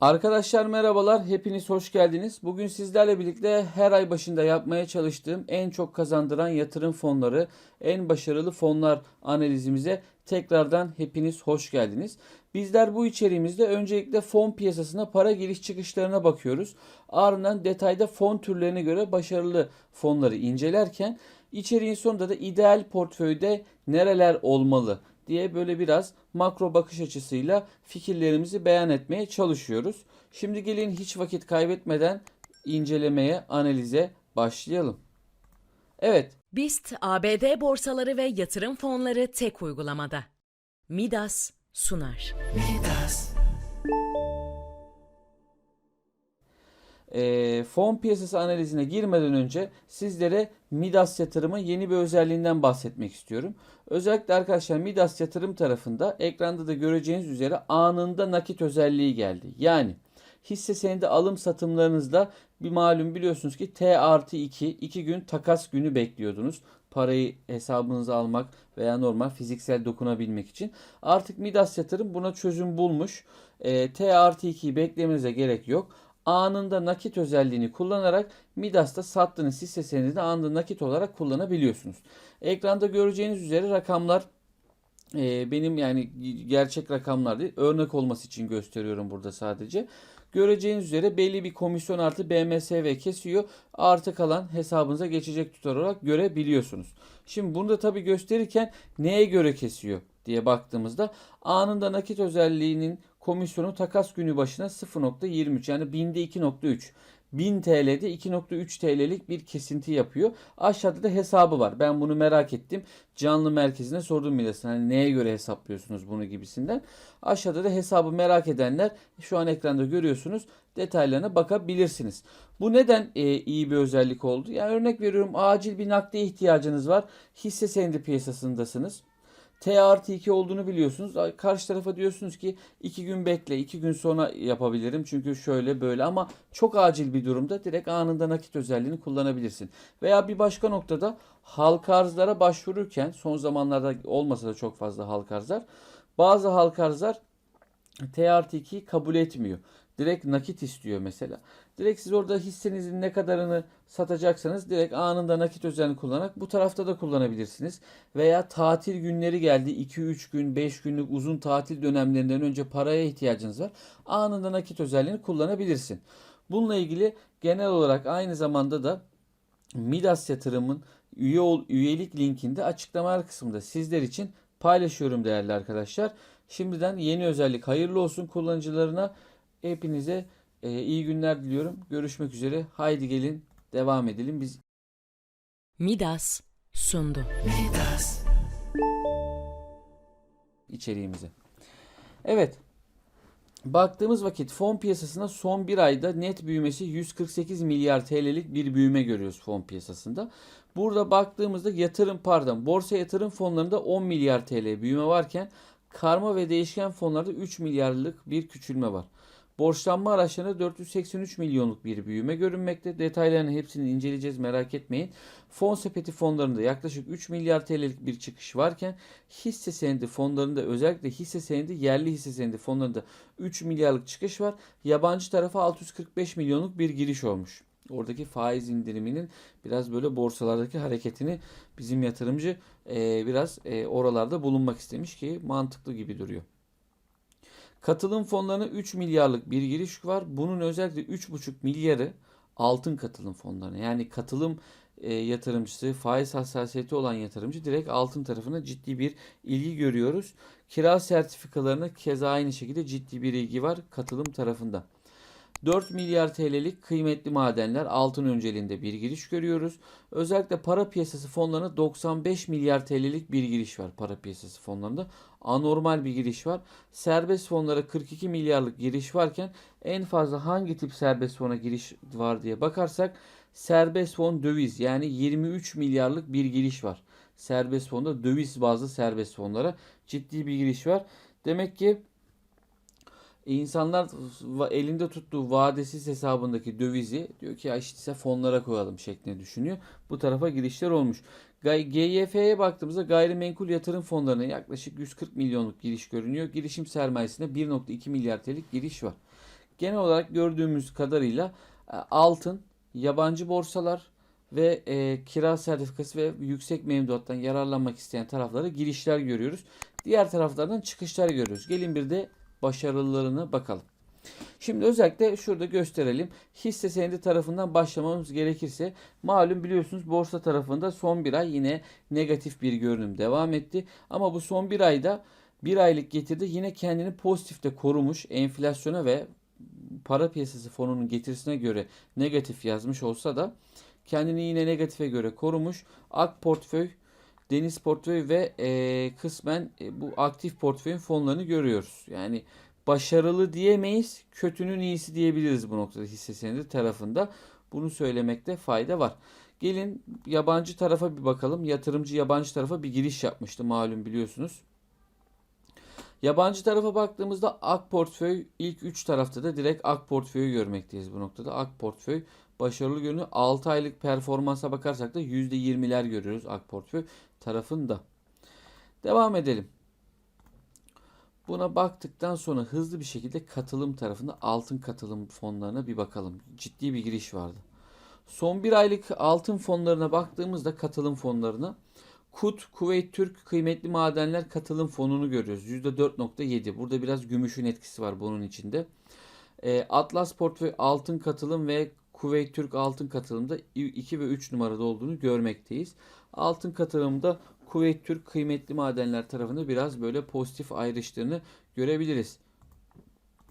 Arkadaşlar merhabalar, hepiniz hoş geldiniz. Bugün sizlerle birlikte her ay başında yapmaya çalıştığım en çok kazandıran yatırım fonları, en başarılı fonlar analizimize tekrardan hepiniz hoş geldiniz. Bizler bu içeriğimizde öncelikle fon piyasasına para giriş çıkışlarına bakıyoruz. Ardından detayda fon türlerine göre başarılı fonları incelerken içeriğin sonunda da ideal portföyde nereler olmalı diye böyle biraz makro bakış açısıyla fikirlerimizi beyan etmeye çalışıyoruz. Şimdi gelin hiç vakit kaybetmeden incelemeye, analize başlayalım. Evet, BIST, ABD borsaları ve yatırım fonları tek uygulamada. Midas sunar. E, fon piyasası analizine girmeden önce sizlere Midas yatırımın yeni bir özelliğinden bahsetmek istiyorum. Özellikle arkadaşlar Midas yatırım tarafında ekranda da göreceğiniz üzere anında nakit özelliği geldi. Yani hisse senedi alım satımlarınızda bir malum biliyorsunuz ki T artı 2 2 gün takas günü bekliyordunuz. Parayı hesabınıza almak veya normal fiziksel dokunabilmek için. Artık Midas yatırım buna çözüm bulmuş. E, T artı 2'yi beklemenize gerek yok anında nakit özelliğini kullanarak Midas'ta sattığınız hisse senedini anında nakit olarak kullanabiliyorsunuz. Ekranda göreceğiniz üzere rakamlar e, benim yani gerçek rakamlar değil örnek olması için gösteriyorum burada sadece. Göreceğiniz üzere belli bir komisyon artı BMSV kesiyor. Artı kalan hesabınıza geçecek tutar olarak görebiliyorsunuz. Şimdi bunu da tabii gösterirken neye göre kesiyor diye baktığımızda anında nakit özelliğinin komisyonu takas günü başına 0.23 yani binde 2.3. 1000 TL'de 2.3 TL'lik bir kesinti yapıyor. Aşağıda da hesabı var. Ben bunu merak ettim. Canlı merkezine sordum milletine. Hani neye göre hesaplıyorsunuz bunu gibisinden. Aşağıda da hesabı merak edenler şu an ekranda görüyorsunuz. Detaylarına bakabilirsiniz. Bu neden e, iyi bir özellik oldu? Yani örnek veriyorum acil bir nakde ihtiyacınız var. Hisse senedi piyasasındasınız. T artı 2 olduğunu biliyorsunuz. Karşı tarafa diyorsunuz ki 2 gün bekle 2 gün sonra yapabilirim. Çünkü şöyle böyle ama çok acil bir durumda direkt anında nakit özelliğini kullanabilirsin. Veya bir başka noktada halka arzlara başvururken son zamanlarda olmasa da çok fazla halka arzlar. Bazı halka arzlar T artı 2'yi kabul etmiyor. Direkt nakit istiyor mesela. Direkt siz orada hissenizin ne kadarını satacaksanız direkt anında nakit özelliğini kullanarak bu tarafta da kullanabilirsiniz. Veya tatil günleri geldi 2-3 gün 5 günlük uzun tatil dönemlerinden önce paraya ihtiyacınız var. Anında nakit özelliğini kullanabilirsin. Bununla ilgili genel olarak aynı zamanda da Midas yatırımın üye ol, üyelik linkinde açıklamalar kısmında sizler için paylaşıyorum değerli arkadaşlar. Şimdiden yeni özellik hayırlı olsun kullanıcılarına. Hepinize e, iyi günler diliyorum. Görüşmek üzere. Haydi gelin devam edelim. Biz Midas sundu. içeriğimize. Evet. Baktığımız vakit fon piyasasında son bir ayda net büyümesi 148 milyar TL'lik bir büyüme görüyoruz fon piyasasında. Burada baktığımızda yatırım pardon borsa yatırım fonlarında 10 milyar TL büyüme varken karma ve değişken fonlarda 3 milyarlık bir küçülme var. Borçlanma araçlarında 483 milyonluk bir büyüme görünmekte. Detaylarını hepsini inceleyeceğiz merak etmeyin. Fon sepeti fonlarında yaklaşık 3 milyar TL'lik bir çıkış varken hisse senedi fonlarında özellikle hisse senedi yerli hisse senedi fonlarında 3 milyarlık çıkış var. Yabancı tarafa 645 milyonluk bir giriş olmuş. Oradaki faiz indiriminin biraz böyle borsalardaki hareketini bizim yatırımcı e, biraz e, oralarda bulunmak istemiş ki mantıklı gibi duruyor. Katılım fonlarına 3 milyarlık bir giriş var. Bunun özellikle 3,5 milyarı altın katılım fonlarına. Yani katılım e, yatırımcısı, faiz hassasiyeti olan yatırımcı direkt altın tarafına ciddi bir ilgi görüyoruz. Kira sertifikalarına keza aynı şekilde ciddi bir ilgi var katılım tarafında. 4 milyar TL'lik kıymetli madenler altın önceliğinde bir giriş görüyoruz. Özellikle para piyasası fonlarına 95 milyar TL'lik bir giriş var para piyasası fonlarında. Anormal bir giriş var. Serbest fonlara 42 milyarlık giriş varken en fazla hangi tip serbest fona giriş var diye bakarsak serbest fon döviz yani 23 milyarlık bir giriş var. Serbest fonda döviz bazlı serbest fonlara ciddi bir giriş var. Demek ki insanlar elinde tuttuğu vadesiz hesabındaki dövizi diyor ki ya işte fonlara koyalım şeklinde düşünüyor. Bu tarafa girişler olmuş. GYF'ye baktığımızda gayrimenkul yatırım fonlarına yaklaşık 140 milyonluk giriş görünüyor. Girişim sermayesine 1.2 milyar TL'lik giriş var. Genel olarak gördüğümüz kadarıyla e, altın, yabancı borsalar ve e, kira sertifikası ve yüksek mevduattan yararlanmak isteyen taraflara girişler görüyoruz. Diğer taraflardan çıkışlar görüyoruz. Gelin bir de başarılılarına bakalım. Şimdi özellikle şurada gösterelim. Hisse senedi tarafından başlamamız gerekirse malum biliyorsunuz borsa tarafında son bir ay yine negatif bir görünüm devam etti. Ama bu son bir ayda bir aylık getirdi yine kendini pozitifte korumuş enflasyona ve para piyasası fonunun getirisine göre negatif yazmış olsa da kendini yine negatife göre korumuş. Ak portföy, deniz portföy ve e, kısmen e, bu aktif portföyün fonlarını görüyoruz. Yani başarılı diyemeyiz, kötünün iyisi diyebiliriz bu noktada hisse senedi tarafında. Bunu söylemekte fayda var. Gelin yabancı tarafa bir bakalım. Yatırımcı yabancı tarafa bir giriş yapmıştı malum biliyorsunuz. Yabancı tarafa baktığımızda Ak portföy ilk 3 tarafta da direkt Ak portföyü görmekteyiz bu noktada. Ak portföy başarılı görünüyor. 6 aylık performansa bakarsak da %20'ler görüyoruz Ak portföy tarafında. Devam edelim. Buna baktıktan sonra hızlı bir şekilde katılım tarafında altın katılım fonlarına bir bakalım. Ciddi bir giriş vardı. Son bir aylık altın fonlarına baktığımızda katılım fonlarına KUT, Kuveyt Türk Kıymetli Madenler Katılım Fonu'nu görüyoruz. %4.7. Burada biraz gümüşün etkisi var bunun içinde. E, Atlas Portföy Altın Katılım ve Kuveyt Türk Altın Katılım'da 2 ve 3 numarada olduğunu görmekteyiz. Altın katılımda Kuveyt Türk Kıymetli Madenler tarafında biraz böyle pozitif ayrıştığını görebiliriz.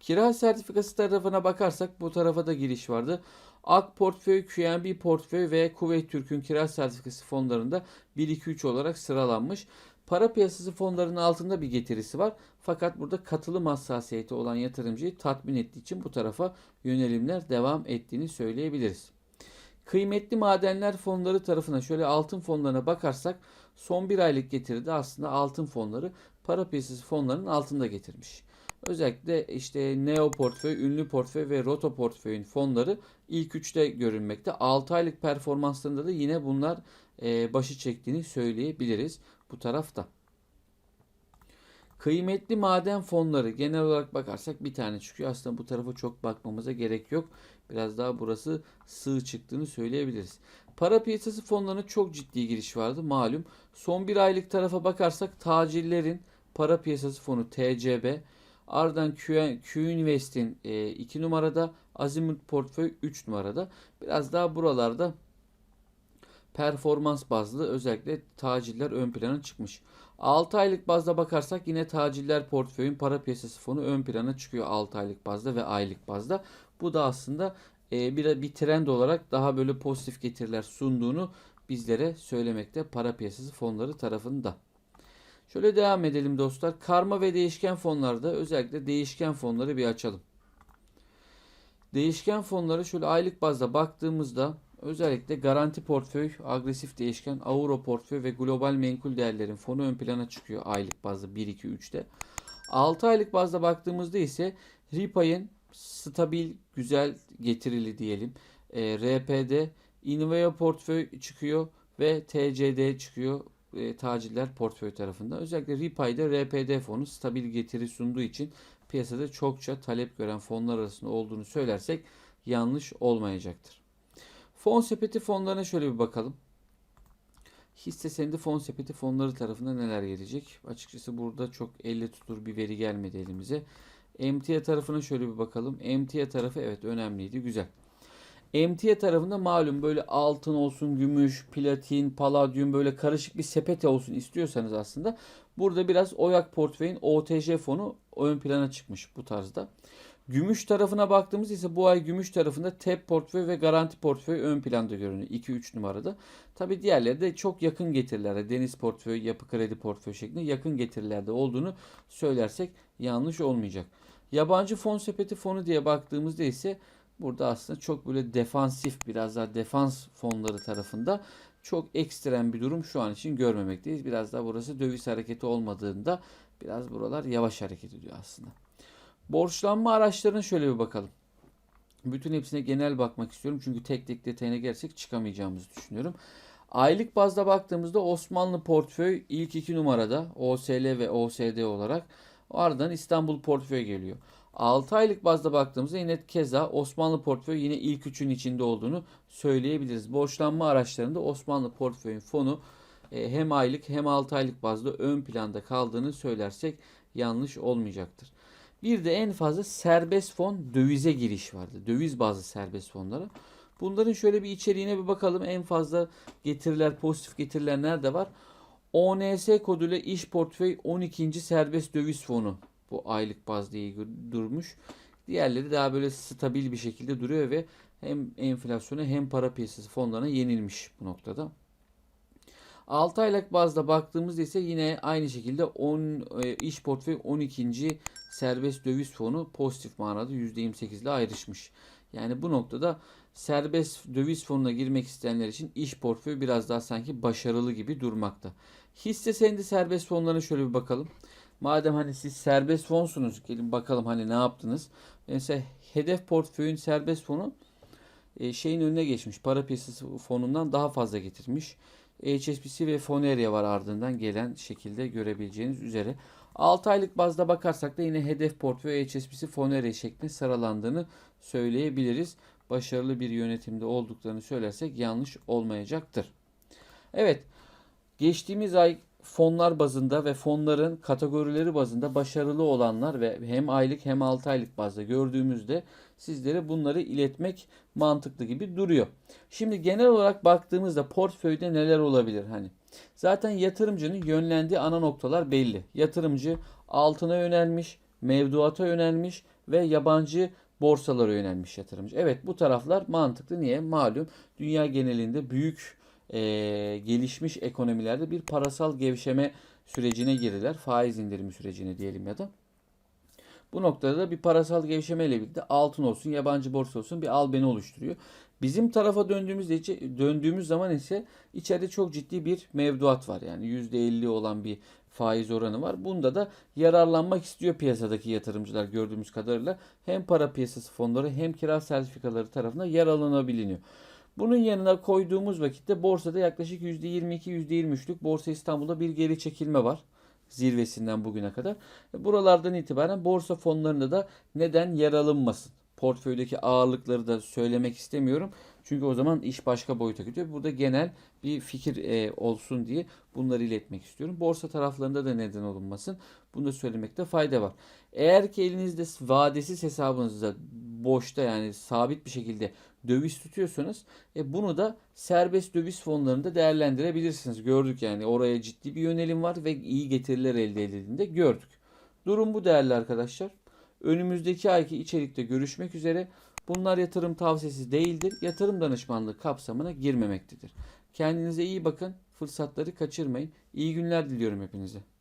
Kira sertifikası tarafına bakarsak bu tarafa da giriş vardı. Ak portföy, QNB portföy ve Kuveyt Türk'ün kira sertifikası fonlarında 1-2-3 olarak sıralanmış. Para piyasası fonlarının altında bir getirisi var. Fakat burada katılım hassasiyeti olan yatırımcıyı tatmin ettiği için bu tarafa yönelimler devam ettiğini söyleyebiliriz. Kıymetli madenler fonları tarafına şöyle altın fonlarına bakarsak son bir aylık getiride aslında altın fonları para piyasası fonlarının altında getirmiş. Özellikle işte Neo portföy, ünlü portföy ve Roto portföyün fonları ilk üçte görünmekte. 6 aylık performanslarında da yine bunlar e, başı çektiğini söyleyebiliriz bu tarafta. Kıymetli maden fonları genel olarak bakarsak bir tane çıkıyor. Aslında bu tarafa çok bakmamıza gerek yok. Biraz daha burası sığ çıktığını söyleyebiliriz. Para piyasası fonlarına çok ciddi giriş vardı malum. Son bir aylık tarafa bakarsak tacirlerin para piyasası fonu TCB, ardından Q, Q Invest'in 2 numarada, Azimut Portföy 3 numarada. Biraz daha buralarda performans bazlı özellikle taciller ön plana çıkmış. 6 aylık bazda bakarsak yine taciller portföyün para piyasası fonu ön plana çıkıyor 6 aylık bazda ve aylık bazda. Bu da aslında e, bir, bir trend olarak daha böyle pozitif getiriler sunduğunu bizlere söylemekte para piyasası fonları tarafında. Şöyle devam edelim dostlar. Karma ve değişken fonlarda özellikle değişken fonları bir açalım. Değişken fonları şöyle aylık bazda baktığımızda özellikle garanti portföy, agresif değişken, Euro portföy ve global menkul değerlerin fonu ön plana çıkıyor aylık bazda 1 2 3'te. 6 aylık bazda baktığımızda ise Ripay'ın stabil, güzel getirili diyelim. E, RPD, Inveo portföy çıkıyor ve TCD çıkıyor e, taciller portföy tarafında. Özellikle Ripay'da RPD fonu stabil getiri sunduğu için piyasada çokça talep gören fonlar arasında olduğunu söylersek yanlış olmayacaktır. Fon sepeti fonlarına şöyle bir bakalım. Hisse senedi fon sepeti fonları tarafında neler gelecek? Açıkçası burada çok elle tutulur bir veri gelmedi elimize. Emtia tarafına şöyle bir bakalım. Emtia tarafı evet önemliydi. Güzel. Emtia tarafında malum böyle altın olsun, gümüş, platin, paladyum böyle karışık bir sepet olsun istiyorsanız aslında burada biraz Oyak portföyün OTJ fonu ön plana çıkmış bu tarzda. Gümüş tarafına baktığımız ise bu ay gümüş tarafında TEP portföy ve garanti portföy ön planda görünüyor. 2-3 numarada. Tabi diğerleri de çok yakın getirilerde deniz portföy, yapı kredi portföy şeklinde yakın getirilerde olduğunu söylersek yanlış olmayacak. Yabancı fon sepeti fonu diye baktığımızda ise burada aslında çok böyle defansif biraz daha defans fonları tarafında çok ekstrem bir durum şu an için görmemekteyiz. Biraz daha burası döviz hareketi olmadığında biraz buralar yavaş hareket ediyor aslında. Borçlanma araçlarına şöyle bir bakalım. Bütün hepsine genel bakmak istiyorum. Çünkü tek tek detayına gelsek çıkamayacağımızı düşünüyorum. Aylık bazda baktığımızda Osmanlı portföy ilk iki numarada OSL ve OSD olarak ardından İstanbul portföy geliyor. 6 aylık bazda baktığımızda yine keza Osmanlı portföy yine ilk üçün içinde olduğunu söyleyebiliriz. Borçlanma araçlarında Osmanlı portföyün fonu e, hem aylık hem 6 aylık bazda ön planda kaldığını söylersek yanlış olmayacaktır. Bir de en fazla serbest fon dövize giriş vardı. Döviz bazlı serbest fonlara. Bunların şöyle bir içeriğine bir bakalım. En fazla getiriler, pozitif getiriler nerede var? ONS koduyla iş portföy 12. serbest döviz fonu. Bu aylık bazda iyi durmuş. Diğerleri daha böyle stabil bir şekilde duruyor ve hem enflasyona hem para piyasası fonlarına yenilmiş bu noktada. 6 aylık bazda baktığımızda ise yine aynı şekilde 10 e, iş portföy 12. serbest döviz fonu pozitif manada %28 ile ayrışmış. Yani bu noktada serbest döviz fonuna girmek isteyenler için iş portföyü biraz daha sanki başarılı gibi durmakta. Hisse senedi serbest fonlarına şöyle bir bakalım. Madem hani siz serbest fonsunuz gelin bakalım hani ne yaptınız. Mesela hedef portföyün serbest fonu e, şeyin önüne geçmiş. Para piyasası fonundan daha fazla getirmiş. HSBC ve Foneria var ardından gelen şekilde görebileceğiniz üzere. 6 aylık bazda bakarsak da yine hedef portföy HSBC Foneria şeklinde sıralandığını söyleyebiliriz. Başarılı bir yönetimde olduklarını söylersek yanlış olmayacaktır. Evet, geçtiğimiz ay fonlar bazında ve fonların kategorileri bazında başarılı olanlar ve hem aylık hem 6 aylık bazda gördüğümüzde sizlere bunları iletmek mantıklı gibi duruyor. Şimdi genel olarak baktığımızda portföyde neler olabilir hani? Zaten yatırımcının yönlendiği ana noktalar belli. Yatırımcı altına yönelmiş, mevduata yönelmiş ve yabancı borsalara yönelmiş yatırımcı. Evet bu taraflar mantıklı. Niye? Malum dünya genelinde büyük e, gelişmiş ekonomilerde bir parasal gevşeme sürecine girdiler. Faiz indirimi sürecine diyelim ya da. Bu noktada da bir parasal gevşeme ile birlikte altın olsun, yabancı borsa olsun bir albeni oluşturuyor. Bizim tarafa döndüğümüzde döndüğümüz zaman ise içeride çok ciddi bir mevduat var. Yani %50 olan bir faiz oranı var. Bunda da yararlanmak istiyor piyasadaki yatırımcılar gördüğümüz kadarıyla. Hem para piyasası fonları hem kira sertifikaları tarafından yer alınabiliyor. Bunun yanına koyduğumuz vakitte borsada yaklaşık %22-%23'lük Borsa İstanbul'da bir geri çekilme var zirvesinden bugüne kadar. Buralardan itibaren borsa fonlarında da neden yer alınmasın? Portföydeki ağırlıkları da söylemek istemiyorum. Çünkü o zaman iş başka boyuta gidiyor. Burada genel bir fikir e, olsun diye bunları iletmek istiyorum. Borsa taraflarında da neden olunmasın. Bunu da söylemekte fayda var. Eğer ki elinizde vadesiz hesabınızda boşta yani sabit bir şekilde döviz tutuyorsanız e, bunu da serbest döviz fonlarında değerlendirebilirsiniz. Gördük yani oraya ciddi bir yönelim var ve iyi getiriler elde edildiğinde gördük. Durum bu değerli arkadaşlar. Önümüzdeki ayki içerikte görüşmek üzere. Bunlar yatırım tavsiyesi değildir. Yatırım danışmanlığı kapsamına girmemektedir. Kendinize iyi bakın. Fırsatları kaçırmayın. İyi günler diliyorum hepinize.